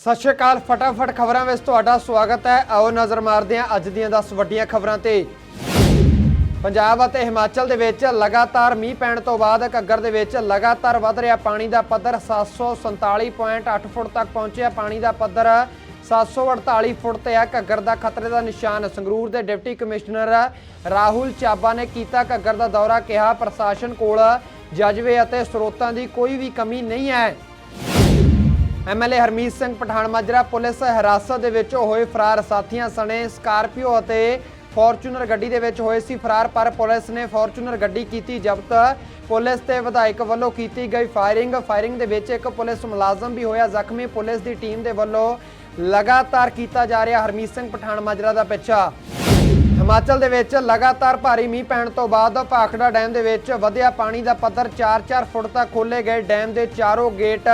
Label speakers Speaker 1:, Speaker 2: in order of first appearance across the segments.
Speaker 1: ਸਤਿ ਸ਼੍ਰੀ ਅਕਾਲ, ਫਟਾਫਟ ਖਬਰਾਂ ਵਿੱਚ ਤੁਹਾਡਾ ਸਵਾਗਤ ਹੈ। ਆਓ ਨਜ਼ਰ ਮਾਰਦੇ ਹਾਂ ਅੱਜ ਦੀਆਂ 10 ਵੱਡੀਆਂ ਖਬਰਾਂ ਤੇ। ਪੰਜਾਬ ਅਤੇ ਹਿਮਾਚਲ ਦੇ ਵਿੱਚ ਲਗਾਤਾਰ ਮੀਂਹ ਪੈਣ ਤੋਂ ਬਾਅਦ ਘੱਗਰ ਦੇ ਵਿੱਚ ਲਗਾਤਾਰ ਵੱਧ ਰਿਹਾ ਪਾਣੀ ਦਾ ਪੱਧਰ। 747.8 ਫੁੱਟ ਤੱਕ ਪਹੁੰਚਿਆ। ਪਾਣੀ ਦਾ ਪੱਧਰ 748 ਫੁੱਟ ਤੇ ਹੈ। ਘੱਗਰ ਦਾ ਖਤਰੇ ਦਾ ਨਿਸ਼ਾਨ ਸੰਗਰੂਰ ਦੇ ਡਿਪਟੀ ਕਮਿਸ਼ਨਰ ਰਾਹੁਲ ਚਾਬਾ ਨੇ ਕੀਤਾ। ਘੱਗਰ ਦਾ ਦੌਰਾ ਕਿਹਾ, ਪ੍ਰਸ਼ਾਸਨ ਕੋਲ ਜਜ਼ਬੇ ਅਤੇ ਸਰੋਤਾਂ ਦੀ ਕੋਈ ਵੀ ਕਮੀ ਨਹੀਂ ਹੈ। ਐਮਐਲਏ ਹਰਮੀਤ ਸਿੰਘ ਪਠਾਨ ਮਾਜਰਾ ਪੁਲਿਸ ਹਿਰਾਸਤ ਦੇ ਵਿੱਚ ਹੋਏ ਫਰਾਰ ਸਾਥੀਆਂ ਸਣੇ ਸਕਾਰਪੀਓ ਅਤੇ ਫੋਰਚੂਨਰ ਗੱਡੀ ਦੇ ਵਿੱਚ ਹੋਏ ਸੀ ਫਰਾਰ, ਪਰ ਪੁਲਿਸ ਨੇ ਫੋਰਚੂਨਰ ਗੱਡੀ ਕੀਤੀ, ਜ਼ਬਤ ਪੁਲਿਸ ਤੇ ਵਿਧਾਇਕ ਵੱਲੋਂ ਕੀਤੀ ਗਈ ਫਾਇਰਿੰਗ। ਫਾਇਰਿੰਗ ਦੇ ਵਿੱਚ ਇੱਕ ਪੁਲਿਸ ਮੁਲਾਜ਼ਮ ਵੀ ਹੋਇਆ। ਜ਼ਖਮੀ ਪੁਲਿਸ ਦੀ ਟੀਮ ਦੇ ਵੱਲੋਂ ਲਗਾਤਾਰ ਕੀਤਾ ਜਾ ਰਿਹਾ ਹਰਮੀਤ ਸਿੰਘ ਪਠਾਨ ਮਾਜਰਾ ਦਾ ਪਿੱਛਾ। ਹਿਮਾਚਲ ਦੇ ਵਿੱਚ ਲਗਾਤਾਰ ਭਾਰੀ ਮੀਂਹ ਪੈਣ ਤੋਂ ਬਾਅਦ ਭਾਖੜਾ ਡੈਮ ਦੇ ਵਿੱਚ ਵਧਿਆ ਪਾਣੀ ਦਾ ਪੱਧਰ 4-4 ਫੁੱਟ ਤੱਕ ਖੋਲੇ ਗਏ। ਡੈਮ ਦੇ ਚਾਰੋਂ ਗੇਟ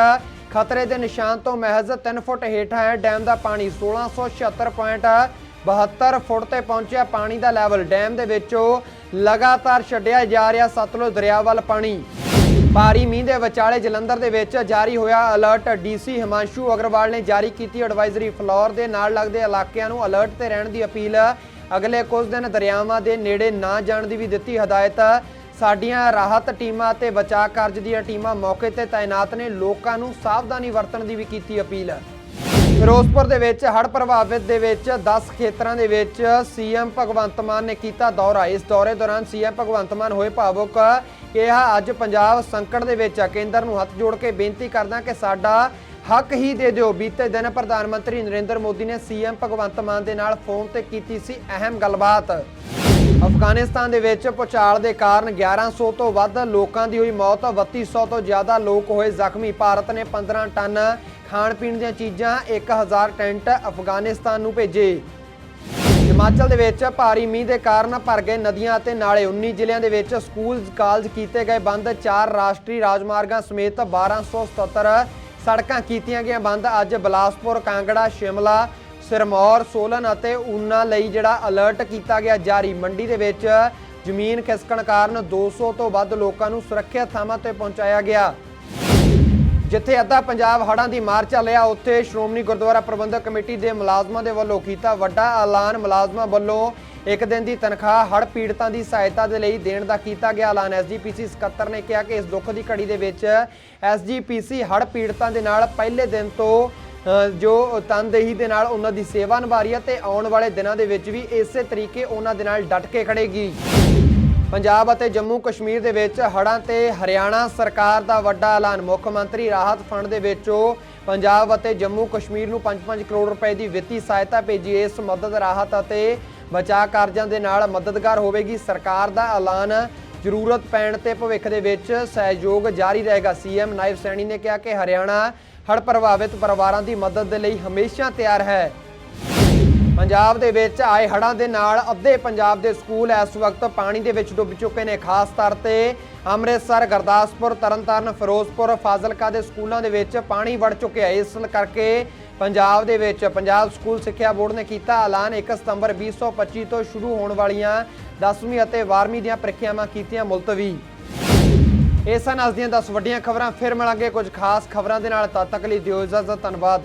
Speaker 1: ਖਤਰੇ ਦੇ ਨਿਸ਼ਾਨ ਤੋਂ ਮਹਿਜ਼ 3 ਫੁੱਟ ਹੇਠਾਂ ਹੈ। ਡੈਮ ਦਾ ਪਾਣੀ 1676.72 ਫੁੱਟ ਤੇ ਪਹੁੰਚਿਆ। ਪਾਣੀ ਦਾ ਲੈਵਲ ਡੈਮ ਦੇ ਵਿੱਚੋਂ ਲਗਾਤਾਰ ਛੱਡਿਆ ਜਾ ਰਿਹਾ। ਸਤਲੁਜ ਦਰਿਆ ਵੱਲ ਪਾਣੀ। ਭਾਰੀ ਮੀਂਹ ਦੇ ਵਿਚਾਲੇ ਜਲੰਧਰ ਦੇ ਵਿੱਚ ਜਾਰੀ ਹੋਇਆ ਅਲਰਟ। ਡੀਸੀ ਹਿਮਾਂਸ਼ੂ ਅਗਰਵਾਲ ਨੇ ਜਾਰੀ ਕੀਤੀ ਐਡਵਾਈਜ਼ਰੀ। ਫਲੋਰ ਦੇ ਨਾਲ ਲੱਗਦੇ ਇਲਾਕਿਆਂ ਨੂੰ ਅਲਰਟ ਤੇ ਰਹਿਣ ਦੀ ਅਪੀਲ। ਅਗਲੇ ਕੁਝ ਦਿਨ ਦਰਿਆਵਾਂ ਦੇ ਨੇੜੇ ਨਾ ਜਾਣ ਦੀ ਵੀ ਦਿੱਤੀ ਹਦਾਇਤ। ਸਾਡੀਆਂ ਰਾਹਤ ਟੀਮਾਂ ਅਤੇ ਬਚਾਅ ਕਾਰਜ ਦੀਆਂ ਟੀਮਾਂ ਮੌਕੇ ਤੇ ਤਾਇਨਾਤ ਨੇ, ਲੋਕਾਂ ਨੂੰ ਸਾਵਧਾਨੀ ਵਰਤਣ ਦੀ ਵੀ ਕੀਤੀ ਅਪੀਲ। ਫਿਰੋਜ਼ਪੁਰ ਦੇ ਵਿੱਚ, ਹੜ੍ਹ ਪ੍ਰਭਾਵਿਤ ਦੇ ਵਿੱਚ 10 ਖੇਤਰਾਂ ਦੇ ਵਿੱਚ ਸੀਐਮ ਭਗਵੰਤ ਮਾਨ ਨੇ ਕੀਤਾ ਦੌਰਾ। ਇਸ ਦੌਰੇ ਦੌਰਾਨ ਸੀਐਮ ਭਗਵੰਤ ਮਾਨ ਹੋਏ ਭਾਵੁਕ ਕਿਹਾ, ਅੱਜ ਪੰਜਾਬ ਸੰਕਟ ਦੇ ਵਿੱਚ ਆ। ਕੇਂਦਰ ਨੂੰ ਹੱਥ ਜੋੜ ਕੇ ਬੇਨਤੀ ਕਰਦਾ ਕਿ ਸਾਡਾ ਹੱਕ ਹੀ ਦੇ ਦਿਓ। ਬੀਤੇ ਦਿਨ ਪ੍ਰਧਾਨ ਮੰਤਰੀ ਨਰਿੰਦਰ ਮੋਦੀ ਨੇ ਸੀਐਮ ਭਗਵੰਤ ਮਾਨ ਦੇ ਨਾਲ ਫੋਨ ਤੇ ਕੀਤੀ ਸੀ ਅਹਿਮ ਗੱਲਬਾਤ। ਅਫਗਾਨਿਸਤਾਨ ਦੇ ਵਿੱਚ ਭੁਚਾਲ ਦੇ ਕਾਰਨ 1100 ਤੋਂ ਵੱਧ ਲੋਕਾਂ ਦੀ ਹੋਈ ਮੌਤ 3200 ਤੋਂ ਜ਼ਿਆਦਾ ਲੋਕ ਹੋਏ ਜ਼ਖਮੀ। ਭਾਰਤ ਨੇ 15 ਟਨ ਖਾਣ ਪੀਣ ਦੀਆਂ ਚੀਜ਼ਾਂ 1000 ਟੈਂਟ ਅਫਗਾਨਿਸਤਾਨ ਨੂੰ ਭੇਜੇ। ਹਿਮਾਚਲ ਦੇ ਵਿੱਚ ਭਾਰੀ ਮੀਂਹ ਦੇ ਕਾਰਨ ਭਰ ਗਏ ਨਦੀਆਂ ਅਤੇ ਨਾਲੇ। 19 ਜ਼ਿਲ੍ਹਿਆਂ ਦੇ ਵਿੱਚ ਸਕੂਲ, ਕਾਲਜ ਕੀਤੇ ਗਏ ਬੰਦ, ਚਾਰ ਰਾਸ਼ਟਰੀ ਰਾਜਮਾਰਗਾਂ ਸਮੇਤ 1277 ਸੜਕਾਂ ਕੀਤੀਆਂ ਗਈਆਂ ਬੰਦ। ਅੱਜ ਬਲਾਸਪੁਰ, ਕਾਂਗੜਾ, ਸ਼ਿਮਲਾ ਸਿਰਮੌਰ, ਸੋਲਨ ਅਤੇ ਊਨਾ ਲਈ ਜਿਹੜਾ ਅਲਰਟ ਕੀਤਾ ਗਿਆ ਜਾਰੀ। ਮੰਡੀ ਦੇ ਵਿੱਚ ਜ਼ਮੀਨ ਖਿਸਕਣ ਕਾਰਨ 200 ਤੋਂ ਵੱਧ ਲੋਕਾਂ ਨੂੰ ਸੁਰੱਖਿਅਤ ਥਾਵਾਂ ਤੇ ਪਹੁੰਚਾਇਆ ਗਿਆ। ਜਿੱਥੇ ਅੱਧਾ ਪੰਜਾਬ ਹੜ੍ਹਾਂ ਦੀ ਮਾਰ ਚੱਲ ਉੱਥੇ ਸ਼੍ਰੋਮਣੀ ਗੁਰਦੁਆਰਾ ਪ੍ਰਬੰਧਕ ਕਮੇਟੀ ਦੇ ਮੁਲਾਜ਼ਮਾਂ ਦੇ ਵੱਲੋਂ ਕੀਤਾ ਵੱਡਾ ਐਲਾਨ। ਮੁਲਾਜ਼ਮਾਂ ਵੱਲੋਂ ਇੱਕ ਦਿਨ ਦੀ ਤਨਖਾਹ ਹੜ੍ਹ ਪੀੜਤਾਂ ਦੀ ਸਹਾਇਤਾ ਦੇ ਲਈ ਦੇਣ ਦਾ ਕੀਤਾ ਗਿਆ ਐਲਾਨ। ਐਸਜੀਪੀਸੀ ਸਕੱਤਰ ਨੇ ਕਿਹਾ ਕਿ ਇਸ ਦੁੱਖ ਦੀ ਘੜੀ ਦੇ ਵਿੱਚ ਐਸਜੀਪੀਸੀ ਹੜ੍ਹ ਪੀੜਤਾਂ ਦੇ ਨਾਲ ਪਹਿਲੇ ਦਿਨ ਤੋਂ ਜੋ ਤਨਦੇਹੀ ਦੇ ਨਾਲ ਉਹਨਾਂ ਦੀ ਸੇਵਾ ਨਿਭਾ ਰਹੀ ਹੈ ਤੇ ਆਉਣ ਵਾਲੇ ਦਿਨਾਂ ਦੇ ਵਿੱਚ ਵੀ ਇਸੇ ਤਰੀਕੇ ਉਹਨਾਂ ਦੇ ਨਾਲ ਡਟ ਕੇ ਖੜੇਗੀ। ਪੰਜਾਬ ਅਤੇ ਜੰਮੂ ਕਸ਼ਮੀਰ ਦੇ ਵਿੱਚ ਹੜ੍ਹਾਂ ਤੇ ਹਰਿਆਣਾ ਸਰਕਾਰ ਦਾ ਵੱਡਾ ਐਲਾਨ। ਮੁੱਖ ਮੰਤਰੀ ਰਾਹਤ ਫੰਡ ਦੇ ਵਿੱਚੋਂ ਪੰਜਾਬ ਅਤੇ ਜੰਮੂ ਕਸ਼ਮੀਰ ਨੂੰ 5-5 ਕਰੋੜ ਰੁਪਏ ਦੀ ਵਿੱਤੀ ਸਹਾਇਤਾ ਭੇਜੀ। ਇਸ ਮਦਦ ਰਾਹਤ ਅਤੇ ਬਚਾਅ ਕਾਰਜਾਂ ਦੇ ਨਾਲ ਮਦਦਗਾਰ ਹੋਵੇਗੀ। ਸਰਕਾਰ ਦਾ ਐਲਾਨ ਜ਼ਰੂਰਤ ਪੈਣ ਤੇ ਭਵਿੱਖ ਦੇ ਵਿੱਚ ਸਹਿਯੋਗ ਜਾਰੀ ਰਹੇਗਾ। ਸੀਐਮ ਨਾਇਬ ਸੈਣੀ ਨੇ ਕਿਹਾ ਕਿ ਹਰਿਆਣਾ ਹੜ੍ਹ ਪ੍ਰਭਾਵਿਤ ਪਰਿਵਾਰਾਂ ਦੀ ਮਦਦ ਦੇ ਲਈ ਹਮੇਸ਼ਾ ਤਿਆਰ ਹੈ। ਪੰਜਾਬ ਦੇ ਵਿੱਚ ਆਏ ਹੜ੍ਹਾਂ ਦੇ ਨਾਲ ਅੱਧੇ ਪੰਜਾਬ ਦੇ ਸਕੂਲ ਇਸ ਵਕਤ ਪਾਣੀ ਦੇ ਵਿੱਚ ਡੁੱਬ ਚੁੱਕੇ ਨੇ। ਖਾਸ ਤੌਰ ਤੇ ਅੰਮ੍ਰਿਤਸਰ, ਗੁਰਦਾਸਪੁਰ, ਤਰਨਤਾਰਨ, ਫਿਰੋਜ਼ਪੁਰ, ਫਾਜ਼ਿਲਕਾ ਦੇ ਸਕੂਲਾਂ ਦੇ ਵਿੱਚ ਪਾਣੀ ਵੜ ਚੁੱਕਿਆ। ਇਸ ਕਰਕੇ ਪੰਜਾਬ ਦੇ ਵਿੱਚ ਪੰਜਾਬ ਸਕੂਲ ਸਿੱਖਿਆ ਬੋਰਡ ਨੇ ਕੀਤਾ ਐਲਾਨ। 1 ਸਤੰਬਰ 2025 ਤੋਂ ਸ਼ੁਰੂ ਹੋਣ ਵਾਲੀਆਂ 10ਵੀਂ ਅਤੇ 12ਵੀਂ ਦੀਆਂ ਪ੍ਰੀਖਿਆਵਾਂ ਕੀਤੀਆਂ ਮੁਲਤਵੀ। ਇਹ ਸਨ ਅੱਜ ਦੀਆਂ 10 ਵੱਡੀਆਂ ਖਬਰਾਂ, ਫਿਰ ਮਿਲਾਂਗੇ ਕੁਝ ਖਾਸ ਖਬਰਾਂ ਦੇ ਨਾਲ। ਤਦ ਤੱਕ ਲਈ ਦਿਓ ਇਜਾਜ਼ਤ, ਧੰਨਵਾਦ।